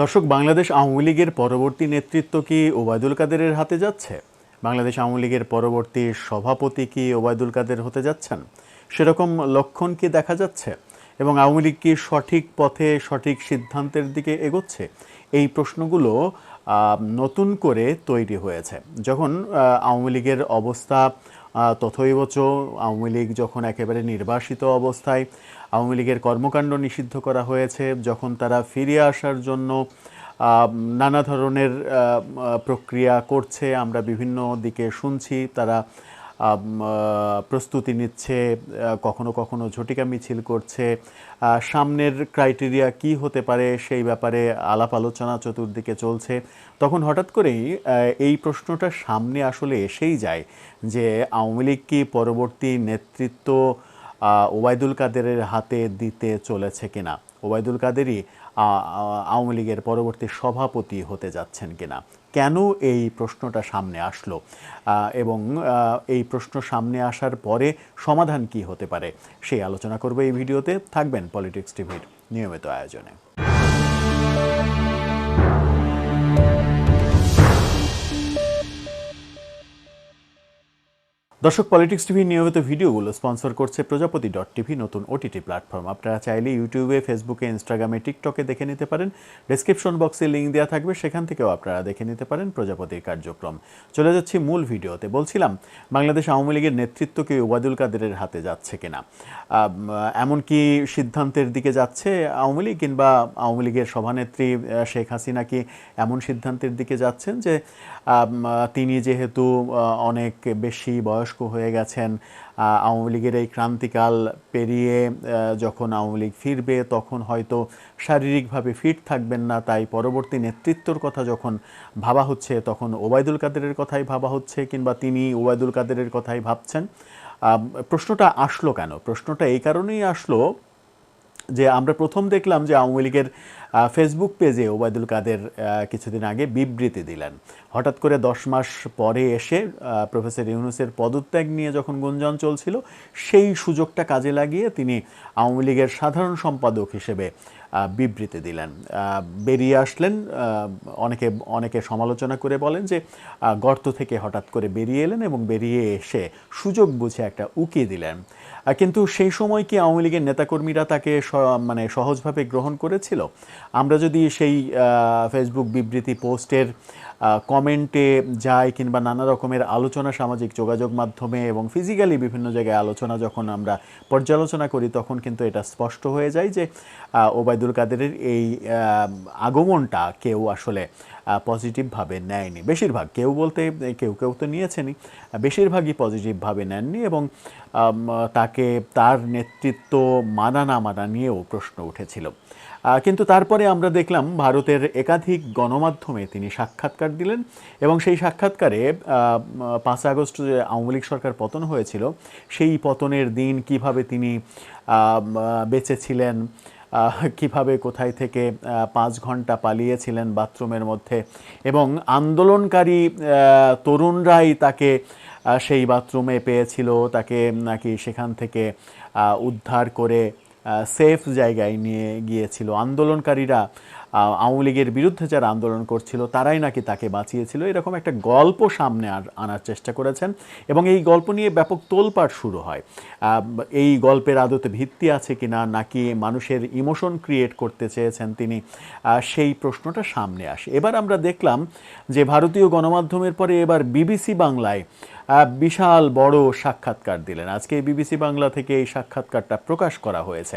দর্শক, বাংলাদেশ আওয়ামী লীগের পরবর্তী নেতৃত্ব কি ওবায়দুল কাদেরের হাতে যাচ্ছে? বাংলাদেশ আওয়ামী লীগের পরবর্তী সভাপতি কি ওবায়দুল কাদের হতে যাচ্ছেন? সেরকম লক্ষণ কি দেখা যাচ্ছে? এবং আওয়ামী লীগ কি সঠিক পথে সঠিক সিদ্ধান্তের দিকে এগোচ্ছে? এই প্রশ্নগুলো নতুন করে তৈরি হয়েছে। যখন আওয়ামী লীগের অবস্থা তথৈবচ আওয়ামী লীগ যখন একেবারে নির্বাসিত অবস্থায়, আওয়ামী লীগের কর্মকাণ্ড নিষিদ্ধ করা হয়েছে, যখন তারা ফিরে আসার জন্য নানা ধরনের প্রক্রিয়া করছে, আমরা বিভিন্ন দিকে শুনছি, তারা প্রস্তুতি নিচ্ছে কখনো কখনো ঝটিকা মিছিল করছে। সামনের ক্রাইটেরিয়া কি হতে পারে সেই ব্যাপারে আলাপ আলোচনা চতুর্দিকে চলছে। তখন হঠাৎ করেই এই প্রশ্নটা সামনে আসলে এসেই যায় যে আওয়ামী লীগ কি পরবর্তী নেতৃত্ব ওবায়দুল কাদেরের হাতে দিতে চলেছে কিনা। ওবায়দুল কাদেরই আওয়ামী লীগের পরবর্তী সভাপতি হতে যাচ্ছেন কিনা? কেন এই প্রশ্নটা সামনে আসলো? এবং এই প্রশ্ন সামনে আসার পরে সমাধান কি হতে পারে? সেই আলোচনা করবে এই ভিডিওতে। থাকবেন পলিটিক্স টিভির নিয়মিত আয়োজনে। দর্শক পলিটিক্স টিভির নিয়মিত ভিডিওগুলো স্পন্সর করছে প্রজাপতি ডট টিভি, নতুন ওটিটি প্ল্যাটফর্ম আপনারা চাইলে ইউটিউবে ফেসবুকে ইনস্টাগ্রামে টিকটকে দেখে নিতে পারেন। ডেসক্রিপশন বক্সে লিঙ্ক দেওয়া থাকবে, সেখান থেকেও আপনারা দেখে নিতে পারেন প্রজাপতির কার্যক্রম। চলে যাচ্ছি মূল ভিডিওতে। বলছিলাম, বাংলাদেশ আওয়ামী লীগের নেতৃত্বকে ওবায়দুল কাদেরের হাতে যাচ্ছে কিনা? এমনকি সিদ্ধান্তের দিকে যাচ্ছে আওয়ামী লীগ কিংবা আওয়ামী লীগের সভানেত্রী শেখ হাসিনা কি এমন সিদ্ধান্তের দিকে যাচ্ছেন যে তিনি যেহেতু অনেক বেশি বয়স্ক হয়ে গেছেন আওয়ামী লীগের এই ক্রান্তিকাল পেরিয়ে যখন আওয়ামী লীগ ফিরবে তখন হয়তো শারীরিকভাবে ফিট থাকবেন না, তাই পরবর্তী নেতৃত্বর কথা যখন ভাবা হচ্ছে তখন ওবায়দুল কাদেরের কথাই ভাবা হচ্ছে কিংবা তিনি ওবায়দুল কাদেরের কথাই ভাবছেন। প্রশ্নটা আসলো কেন? প্রশ্নটা এই কারণেই আসলো যে আমরা প্রথম দেখলাম যে আওয়ামী লীগের ফেসবুক পেজে ওবায়দুল কাদের কিছুদিন আগে বিবৃতি দিলেন। হঠাৎ করে দশ মাস পরে এসে প্রফেসর ইউনুসের পদত্যাগ নিয়ে যখন গুঞ্জন চলছিল, সেই সুযোগটা কাজে লাগিয়ে তিনি আওয়ামী লীগের সাধারণ সম্পাদক হিসেবে বিবৃতি দিলেন। বেরিয়ে আসলেন অনেকে অনেকে সমালোচনা করে বলেন যে গর্ত থেকে হঠাৎ করে বেরিয়ে এলেন এবং বেরিয়ে এসে সুযোগ বুঝে একটা উকি দিলেন। কিন্তু সেই সময় কি আওয়ামী লীগের নেতাকর্মীরা তাকে মানে সহজভাবে গ্রহণ করেছিল? আমরা যদি সেই ফেসবুক বিবৃতি পোস্টের কমেন্টে যাই কিংবা নানা রকমের আলোচনা, সামাজিক যোগাযোগ মাধ্যমে এবং ফিজিক্যালি বিভিন্ন জায়গায় আলোচনা যখন আমরা পর্যালোচনা করি, তখন কিন্তু এটা স্পষ্ট হয়ে যায় যে ওবায়দুল কাদেরের এই আগমনটা কেউ আসলে পজিটিভভাবে নেয়নি। বেশিরভাগ কেউ বলতে, কেউ কেউ তো নিয়েছেনই। বেশিরভাগই পজিটিভভাবে নেননি এবং তাকে তার নেতৃত্ব মানা না মানা নিয়েও প্রশ্ন উঠেছিল। কিন্তু তারপরে আমরা দেখলাম ভারতের একাধিক গণমাধ্যমে তিনি সাক্ষাৎকার দিলেন এবং সেই সাক্ষাৎকারে পাঁচ আগস্ট যে আওয়ামী লীগ সরকার পতন হয়েছিল, সেই পতনের দিন কীভাবে তিনি বেঁচে ছিলেন কীভাবে কোথায় থেকে পাঁচ ঘণ্টা পালিয়েছিলেন বাথরুমের মধ্যে এবং আন্দোলনকারী তরুণরাই তাকে সেই বাথরুমে পেয়েছিল, তাকে নাকি সেখান থেকে উদ্ধার করে সেফ জায়গায় নিয়ে গিয়েছিল। আন্দোলনকারীরা আওয়ামী লীগের বিরুদ্ধে যারা আন্দোলন করছিল, তারাই নাকি তাকে বাঁচিয়েছিল। এরকম একটা গল্প সামনে আর আনার চেষ্টা করেছেন এবং এই গল্প নিয়ে ব্যাপক তোলপাড় শুরু হয়। এই গল্পের আদতে ভিত্তি আছে কিনা, নাকি মানুষের ইমোশন ক্রিয়েট করতে চেয়েছেন তিনি সেই প্রশ্নটা সামনে আসে। এবার আমরা দেখলাম যে ভারতীয় গণমাধ্যমের পরে এবার বিবিসি বাংলায় বিশাল বড় সাক্ষাৎকার দিলেন। আজকে বিবিসি বাংলা থেকে এই সাক্ষাৎকারটা প্রকাশ করা হয়েছে।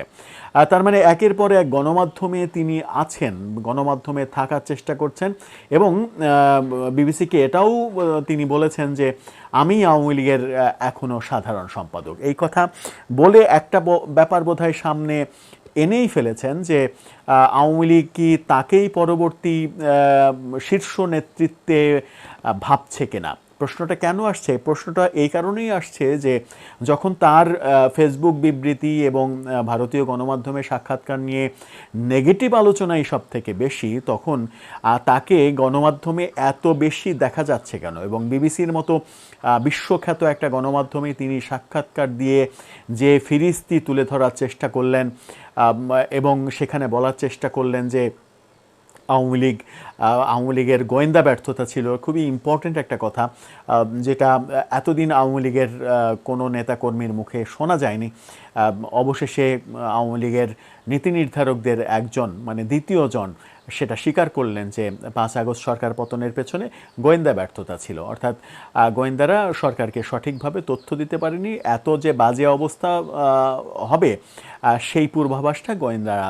তার মানে একের পর এক গণমাধ্যমে তিনি আছেন গণমাধ্যমে থাকার চেষ্টা করছেন এবং বিবিসিকে এটাও তিনি বলেছেন যে আমি আওয়ামী লীগের এখনও সাধারণ সম্পাদক। এই কথা বলে একটা ব্যাপার বোধহয় সামনে এনেই ফেলেছেন যে আওয়ামী লীগ কি তাকেই পরবর্তী শীর্ষ নেতৃত্বে ভাবছে কিনা। প্রশ্নটা কেন আসছে? প্রশ্নটা এই কারণেই আসছে যে যখন তার ফেসবুক বিবৃতি এবং ভারতীয় গণমাধ্যমে সাক্ষাৎকার নিয়ে নেগেটিভ আলোচনাই সব থেকে বেশি, তখন তাকে গণমাধ্যমে এত বেশি দেখা যাচ্ছে কেন? এবং বিবিসির মতো বিশ্বখ্যাত একটা গণমাধ্যমে তিনি সাক্ষাৎকার দিয়ে যে ফিরিস্তি তুলে ধরার চেষ্টা করলেন এবং সেখানে বলার চেষ্টা করলেন যে আওয়ামী লীগ আওয়ামী লীগের গোয়েন্দা ব্যর্থতা ছিল। খুবই ইম্পর্টেন্ট একটা কথা যেটা এতদিন আওয়ামী লীগের কোনো নেতাকর্মীর মুখে শোনা যায়নি। অবশেষে আওয়ামী লীগের নীতি নির্ধারকদের একজন মানে দ্বিতীয় জন, সেটা স্বীকার করলেন যে পাঁচ আগস্ট সরকার পতনের পেছনে গোয়েন্দা ব্যর্থতা ছিল। অর্থাৎ গোয়েন্দারা সরকারকে সঠিকভাবে তথ্য দিতে পারেনি। এত যে বাজে অবস্থা হবে সেই পূর্বাভাসটা গোয়েন্দারা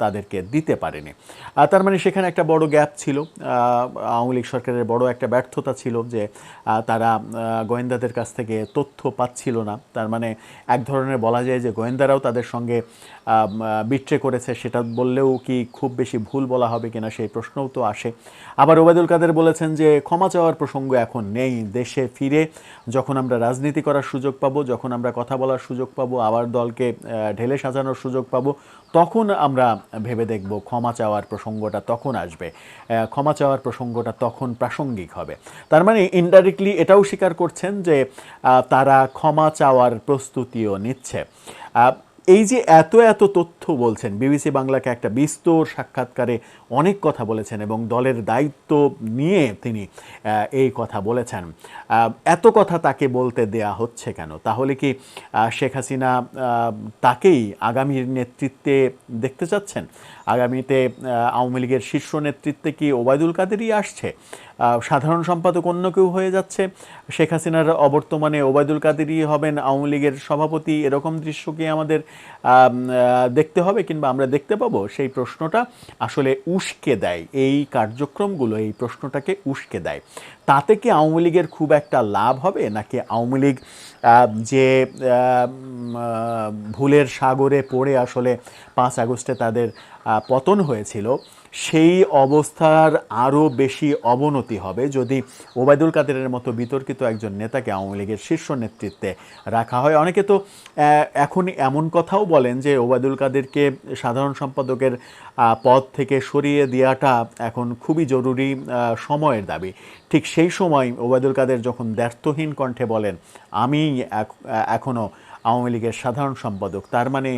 তাদেরকে দিতে পারেনি। তার মানে সেখানে একটা বড় গ্যাপ ছিল। আওয়ামী লীগ সরকারের বড় একটা ব্যর্থতা ছিল যে তারা গোয়েন্দাদের কাছ থেকে তথ্য পাচ্ছিল না। তার মানে এক ধরনের বলা যায় যে গোয়েন্দারাও তাদের সঙ্গে বিট্রে করেছে, সেটা বললেও কি খুব বেশি ভুল বলা হবে কিনা সেই প্রশ্নও তো আসে। আবার ওবায়দুল কাদের বলেছেন যে, ক্ষমা চাওয়ার প্রসঙ্গ এখন নেই। দেশে ফিরে যখন আমরা রাজনীতি করার সুযোগ পাবো, যখন আমরা কথা বলার সুযোগ পাবো, আবার দলকে ঢেলে সাজানোর সুযোগ পাবো, তখন আমরা ভেবে দেখব ক্ষমা চাওয়ার প্রসঙ্গটা তখন আসবে। ক্ষমা চাওয়ার প্রসঙ্গটা তখন প্রাসঙ্গিক হবে। তার মানে ইনডাইরেক্টলি এটাও স্বীকার করছেন যে তারা ক্ষমা চাওয়ার প্রস্তুতিও নিচ্ছে। এই যে এত এত তথ্য বলছেন, বিবিসি বাংলাকে একটা বিস্তর সাক্ষাৎকারে অনেক কথা বলেছেন এবং দলের দায়িত্ব নিয়ে তিনি এই কথা বলেছেন। এত কথা তাকে বলতে দেয়া হচ্ছে কেন? তাহলে কি শেখ হাসিনা তাকেই আগামীর নেতৃত্বে দেখতে চাচ্ছেন? আগামীতে আওয়ামী লীগের শীর্ষ নেতৃত্বে কি ওবায়দুল কাদেরই আসছে? সাধারণ সম্পাদক অন্য কেউ হয়ে যাচ্ছে। শেখ হাসিনার অবর্তমানে ওবায়দুল কাদেরই হবেন আওয়ামী লীগের সভাপতি। এরকম দৃশ্য কি আমাদের দেখতে হবে কিংবা আমরা দেখতে পাবো? সেই প্রশ্নটা আসলে উস্কে দেয়। এই কার্যক্রমগুলো, এই প্রশ্নটাকে উস্কে দেয়। তাতে কি আওয়ামী লীগের খুব একটা লাভ হবে? নাকি আওয়ামী লীগ যে ভুলের সাগরে পড়ে আসলে পাঁচ আগস্টে তাদের পতন হয়েছিল সেই অবস্থার আরও বেশি অবনতি হবে যদি ওবায়দুল কাদেরের মতো বিতর্কিত একজন নেতাকে আওয়ামী লীগের শীর্ষ নেতৃত্বে রাখা হয়। অনেকে তো এখন এমন কথাও বলেন যে ওবায়দুল কাদেরকে সাধারণ সম্পাদকের পদ থেকে সরিয়ে দেওয়াটা এখন খুবই জরুরি সময়ের দাবি। ঠিক সেই সময় ওবায়দুল কাদের যখন দ্ব্যর্থহীন কণ্ঠে বলেন, আমি এখ- এখনও আওয়ামী লীগের সাধারণ সম্পাদক। তার মানে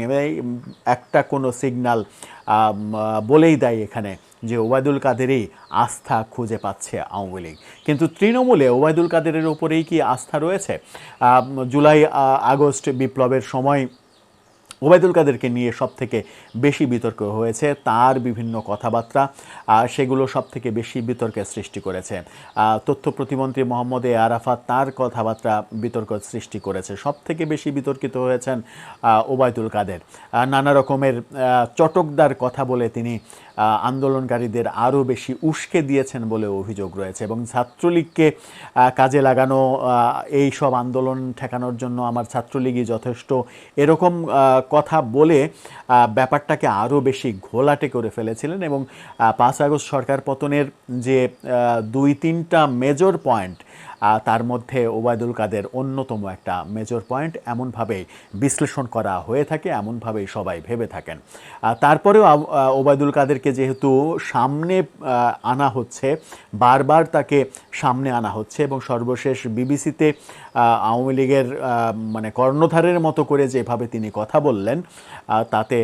একটা কোনো সিগনাল বলেই দেয় এখানে যে ওবায়দুল কাদেরই আস্থা খুঁজে পাচ্ছে আওয়ামী লীগ। কিন্তু তৃণমূলে ওবায়দুল কাদেরের ওপরেই কি আস্থা রয়েছে? জুলাই আগস্ট বিপ্লবের সময় ওবায়দুল কাদেরকে নিয়ে সব থেকে বেশি বিতর্ক হয়েছে, তার বিভিন্ন কথাবার্তা সেগুলো সব থেকে বেশি বিতর্কের সৃষ্টি করেছে। তথ্য প্রতিমন্ত্রী মোহাম্মদ এ আরাফাত তার কথাবার্তা বিতর্ক সৃষ্টি করেছে। সব থেকে বেশি বিতর্কিত হয়েছেন ওবায়দুল কাদের। নানা রকমের চটকদার কথা বলে তিনি আন্দোলনকারীদের আরও বেশি উস্কে দিয়েছেন বলে অভিযোগ রয়েছে এবং ছাত্রলীগকে কাজে লাগানো এই সব আন্দোলন ঠেকানোর জন্য আমার ছাত্রলীগই যথেষ্ট। এরকম কথা বলে ব্যাপারটাকে আরও বেশি ঘোলাটে করে ফেলেছিলেন এবং পাঁচ আগস্ট সরকার পতনের যে দুই তিনটা মেজর পয়েন্ট তার মধ্যে ওবায়দুল কাদের অন্যতম একটা মেজর পয়েন্ট এমনভাবেই বিশ্লেষণ করা হয়ে থাকে, এমনভাবেই সবাই ভেবে থাকেন। তারপরেও ওবায়দুল কাদেরকে যেহেতু সামনে আনা হচ্ছে, বারবার তাকে সামনে আনা হচ্ছে এবং সর্বশেষ বিবিসিতে আওয়ামী লীগের মানে কর্ণধারের মতো করে যেভাবে তিনি কথা বললেন তাতে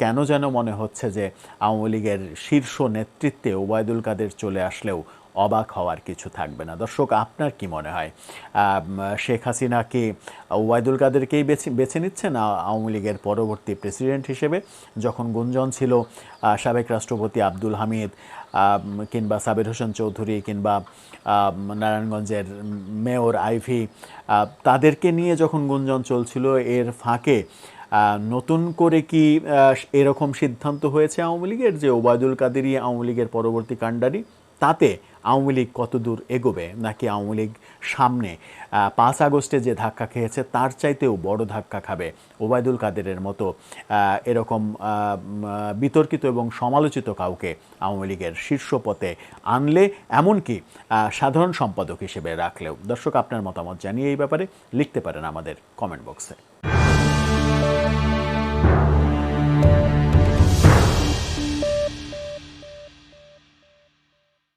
কেন যেন মনে হচ্ছে যে আওয়ামী লীগের শীর্ষ নেতৃত্বে ওবায়দুল কাদের চলে আসলেও অবাক হওয়ার কিছু থাকবে না। দর্শক, আপনার কি মনে হয়? শেখ হাসিনা কি ওবায়দুল কাদেরকেই বেছে বেছে নিচ্ছেন আ- আওয়ামী লীগের পরবর্তী প্রেসিডেন্ট হিসেবে? যখন গুঞ্জন ছিল সাবেক রাষ্ট্রপতি আব্দুল হামিদ কিংবা সাবির হোসেন চৌধুরী কিংবা নারায়ণগঞ্জের মেয়র আইভি তাদেরকে নিয়ে যখন গুঞ্জন চলছিল, এর ফাঁকে নতুন করে কি এরকম সিদ্ধান্ত হয়েছে আওয়ামী লীগের যে ওবায়দুল কাদেরই আওয়ামী লীগের পরবর্তী কাণ্ডারি? তাতে আওয়ামী লীগ কতদূর এগোবে? নাকি আওয়ামী লীগ সামনে পাঁচ আগস্টে যে ধাক্কা খেয়েছে, তার চাইতেও বড় ধাক্কা খাবে? ওবায়দুল কাদেরের মতো এরকম বিতর্কিত এবং সমালোচিত কাউকে আওয়ামী লীগের শীর্ষ পথে আনলে এমনকি সাধারণ সম্পাদক হিসেবে রাখলেও? দর্শক, আপনার মতামত জানিয়ে এই ব্যাপারে লিখতে পারেন আমাদের কমেন্ট বক্সে।